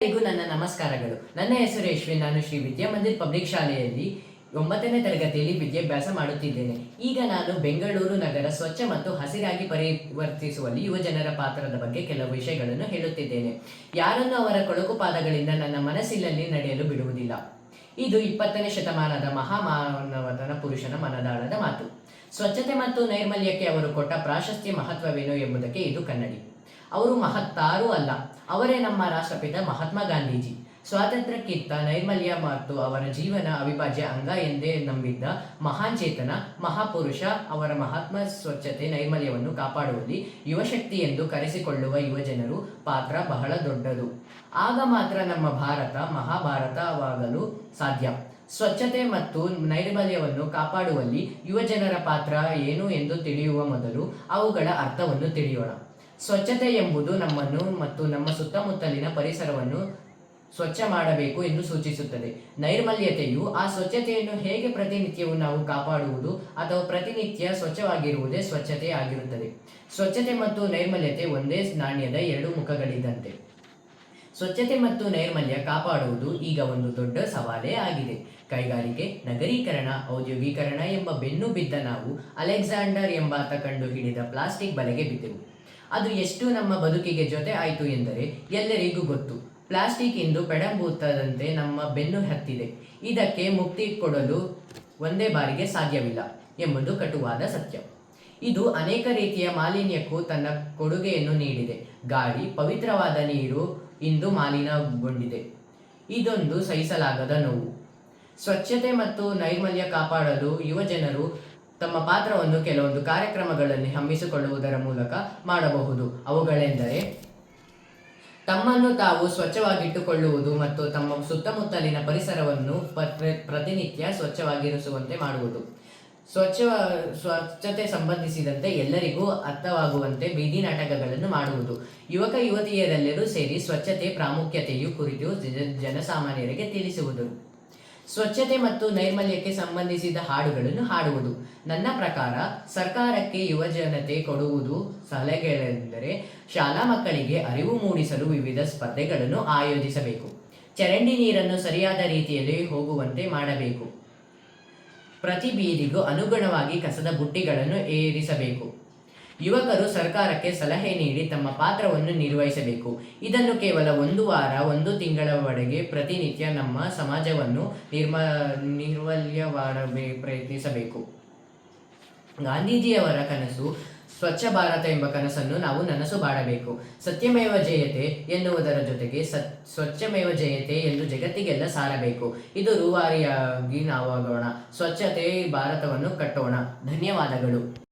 ಎಲ್ಲರಿಗೂ ನನ್ನ ನಮಸ್ಕಾರಗಳು. ನನ್ನ ಹೆಸರು ಯಶ್ವಿನ್ ನಾನು ಶ್ರೀ ವಿದ್ಯಾಮಂದಿರ್ ಪಬ್ಲಿಕ್ ಶಾಲೆಯಲ್ಲಿ ಒಂಬತ್ತನೇ ತರಗತಿಯಲ್ಲಿ ವಿದ್ಯಾಭ್ಯಾಸ ಮಾಡುತ್ತಿದ್ದೇನೆ. ಈಗ ನಾನು ಬೆಂಗಳೂರು ನಗರ ಸ್ವಚ್ಛ ಮತ್ತು ಹಸಿರಾಗಿ ಪರಿವರ್ತಿಸುವಲ್ಲಿ ಯುವಜನರ ಪಾತ್ರದ ಬಗ್ಗೆ ಕೆಲವು ವಿಷಯಗಳನ್ನು ಹೇಳುತ್ತಿದ್ದೇನೆ. ಯಾರನ್ನು ಅವರ ಕೊಳಕು ಪಾದಗಳಿಂದ ನನ್ನ ಮನಸ್ಸಿನಲ್ಲಿ ನಡೆಯಲು ಬಿಡುವುದಿಲ್ಲ. ಇದು ಇಪ್ಪತ್ತನೇ ಶತಮಾನದ ಮಹಾಮಾನವತನ ಪುರುಷನ ಮನದಾಳದ ಮಾತು. ಸ್ವಚ್ಛತೆ ಮತ್ತು ನೈರ್ಮಲ್ಯಕ್ಕೆ ಅವರು ಕೊಟ್ಟ ಪ್ರಾಶಸ್ತ್ಯ ಮಹತ್ವವೇನು ಎಂಬುದಕ್ಕೆ ಇದು ಕನ್ನಡಿ. ಅವರು ಮಹತ್ತಾರೂ ಅಲ್ಲ. ಅವರೇ ನಮ್ಮ ರಾಷ್ಟ್ರಪಿತ ಮಹಾತ್ಮ ಗಾಂಧೀಜಿ. ಸ್ವಾತಂತ್ರ್ಯಕ್ಕಿಂತ ನೈರ್ಮಲ್ಯ ಮತ್ತು ಅವರ ಜೀವನ ಅವಿಭಾಜ್ಯ ಅಂಗ ಎಂದೇ ನಂಬಿದ್ದ ಮಹಾನ್ ಚೇತನ, ಮಹಾಪುರುಷ, ಅವರ ಮಹಾತ್ಮ ಸ್ವಚ್ಛತೆ ನೈರ್ಮಲ್ಯವನ್ನು ಕಾಪಾಡುವಲ್ಲಿ ಯುವಶಕ್ತಿ ಎಂದು ಕರೆಸಿಕೊಳ್ಳುವ ಯುವಜನರು ಪಾತ್ರ ಬಹಳ ದೊಡ್ಡದು. ಆಗ ಮಾತ್ರ ನಮ್ಮ ಭಾರತ, ಮಹಾಭಾರತವಾಗಲು ಸಾಧ್ಯ. ಸ್ವಚ್ಛತೆ ಮತ್ತು ನೈರ್ಮಲ್ಯವನ್ನು ಕಾಪಾಡುವಲ್ಲಿ ಯುವಜನರ ಪಾತ್ರ ಏನು ಎಂದು ತಿಳಿಯುವ ಮೊದಲು ಅವುಗಳ ಅರ್ಥವನ್ನು ತಿಳಿಯೋಣ. ಸ್ವಚ್ಛತೆ ಎಂಬುದು ನಮ್ಮನ್ನು ಮತ್ತು ನಮ್ಮ ಸುತ್ತಮುತ್ತಲಿನ ಪರಿಸರವನ್ನು ಸ್ವಚ್ಛ ಮಾಡಬೇಕು ಎಂದು ಸೂಚಿಸುತ್ತದೆ. ನೈರ್ಮಲ್ಯತೆಯು ಆ ಸ್ವಚ್ಛತೆಯನ್ನು ಹೇಗೆ ಪ್ರತಿನಿತ್ಯವು ನಾವು ಕಾಪಾಡುವುದು ಅಥವಾ ಪ್ರತಿನಿತ್ಯ ಸ್ವಚ್ಛವಾಗಿರುವುದೇ ಸ್ವಚ್ಛತೆ ಆಗಿರುತ್ತದೆ. ಸ್ವಚ್ಛತೆ ಮತ್ತು ನೈರ್ಮಲ್ಯತೆ ಒಂದೇ ನಾಣ್ಯದ ಎರಡು ಮುಖಗಳಿದ್ದಂತೆ. ಸ್ವಚ್ಛತೆ ಮತ್ತು ನೈರ್ಮಲ್ಯ ಕಾಪಾಡುವುದು ಈಗ ಒಂದು ದೊಡ್ಡ ಸವಾಲೇ ಆಗಿದೆ. ಕೈಗಾರಿಕೆ, ನಗರೀಕರಣ, ಔದ್ಯೋಗೀಕರಣ ಎಂಬ ಬೆನ್ನು ಬಿದ್ದ ನಾವು ಅಲೆಕ್ಸಾಂಡರ್ ಎಂಬಾತ ಕಂಡು ಹಿಡಿದ ಪ್ಲಾಸ್ಟಿಕ್ ಬಲೆಗೆ ಬಿದ್ದೆವು. ಅದು ಎಷ್ಟು ನಮ್ಮ ಬದುಕಿಗೆ ಜೊತೆ ಆಯಿತು ಎಂದರೆ ಎಲ್ಲರಿಗೂ ಗೊತ್ತು. ಪ್ಲಾಸ್ಟಿಕ್ ಇಂದು ಪೆಡಂಬೂತದಂತೆ ನಮ್ಮ ಬೆನ್ನು ಹತ್ತಿದೆ. ಇದಕ್ಕೆ ಮುಕ್ತಿ ಕೊಡಲು ಒಂದೇ ಬಾರಿಗೆ ಸಾಧ್ಯವಿಲ್ಲ ಎಂಬುದು ಕಟುವಾದ ಸತ್ಯ. ಇದು ಅನೇಕ ರೀತಿಯ ಮಾಲಿನ್ಯಕ್ಕೂ ತನ್ನ ಕೊಡುಗೆಯನ್ನು ನೀಡಿದೆ. ಗಾಳಿ, ಪವಿತ್ರವಾದ ನೀರು ಇಂದು ಮಾಲಿನ್ಯಗೊಂಡಿದೆ. ಇದೊಂದು ಸಹಿಸಲಾಗದ ನೋವು. ಸ್ವಚ್ಛತೆ ಮತ್ತು ನೈರ್ಮಲ್ಯ ಕಾಪಾಡಲು ಯುವಜನರು ತಮ್ಮ ಪಾತ್ರವನ್ನು ಕೆಲವೊಂದು ಕಾರ್ಯಕ್ರಮಗಳಲ್ಲಿ ಹಮ್ಮಿಸಿಕೊಳ್ಳುವುದರ ಮೂಲಕ ಮಾಡಬಹುದು. ಅವುಗಳೆಂದರೆ, ತಮ್ಮನ್ನು ತಾವು ಸ್ವಚ್ಛವಾಗಿಟ್ಟುಕೊಳ್ಳುವುದು ಮತ್ತು ತಮ್ಮ ಸುತ್ತಮುತ್ತಲಿನ ಪರಿಸರವನ್ನು ಪ್ರ- ಪ್ರತಿನಿತ್ಯ ಸ್ವಚ್ಛವಾಗಿರಿಸುವಂತೆ ಮಾಡುವುದು. ಸ್ವಚ್ಛ, ಸ್ವಚ್ಛತೆ ಸಂಬಂಧಿಸಿದಂತೆ ಎಲ್ಲರಿಗೂ ಅರ್ಥವಾಗುವಂತೆ ಬೀದಿ ನಾಟಕಗಳನ್ನು ಮಾಡುವುದು. ಯುವಕ, ಯುವತಿಯರೆಲ್ಲರೂ ಸೇರಿ ಸ್ವಚ್ಛತೆ, ಪ್ರಾಮುಖ್ಯತೆಯು ಕುರಿತು ಜನ- ಜನಸಾಮಾನ್ಯರಿಗೆ ತಿಳಿಸುವುದು. ಸ್ವಚ್ಛತೆ ಮತ್ತು ನೈರ್ಮಲ್ಯಕ್ಕೆ ಸಂಬಂಧಿಸಿದ ಹಾಡುಗಳನ್ನು ಹಾಡುವುದು. ನನ್ನ ಪ್ರಕಾರ ಸರ್ಕಾರಕ್ಕೆ ಯುವಜನತೆ ಕೊಡುವುದು ಸಲಹೆಗಳೆಂದರೆ ಶಾಲಾ ಮಕ್ಕಳಿಗೆ ಅರಿವು ಮೂಡಿಸಲು ವಿವಿಧ ಸ್ಪರ್ಧೆಗಳನ್ನು ಆಯೋಜಿಸಬೇಕು. ಚರಂಡಿ ನೀರನ್ನು ಸರಿಯಾದ ರೀತಿಯಲ್ಲಿ ಹೋಗುವಂತೆ ಮಾಡಬೇಕು. ಪ್ರತಿ ಬೀದಿಗೂ ಅನುಗುಣವಾಗಿ ಕಸದ ಬುಟ್ಟಿಗಳನ್ನು ಏರಿಸಬೇಕು. ಯುವಕರು ಸರ್ಕಾರಕ್ಕೆ ಸಲಹೆ ನೀಡಿ ತಮ್ಮ ಪಾತ್ರವನ್ನು ನಿರ್ವಹಿಸಬೇಕು. ಇದನ್ನು ಕೇವಲ ಒಂದು ವಾರ, ಒಂದು ತಿಂಗಳವರೆಗೆ ಪ್ರತಿನಿತ್ಯ ನಮ್ಮ ಸಮಾಜವನ್ನು ನಿರ್ಮ, ನಿರ್ವಲ್ಯವಾಡಬೇ, ಪ್ರಯತ್ನಿಸಬೇಕು. ಗಾಂಧೀಜಿಯವರ ಕನಸು ಸ್ವಚ್ಛ ಭಾರತ ಎಂಬ ಕನಸನ್ನು ನಾವು ನನಸು ಮಾಡಬೇಕು ಸತ್ಯಮೇವ ಜಯತೆ ಎನ್ನುವುದರ ಜೊತೆಗೆ ಸತ್, ಸ್ವಚ್ಛಮೇವ ಜಯತೆ ಎಂದು ಜಗತ್ತಿಗೆಲ್ಲ ಸಾರಬೇಕು. ಇದು ರೂವಾರಿಯಾಗಿ ನಾವಾಗೋಣ. ಸ್ವಚ್ಛತೆ ಭಾರತವನ್ನು ಕಟ್ಟೋಣ. ಧನ್ಯವಾದಗಳು.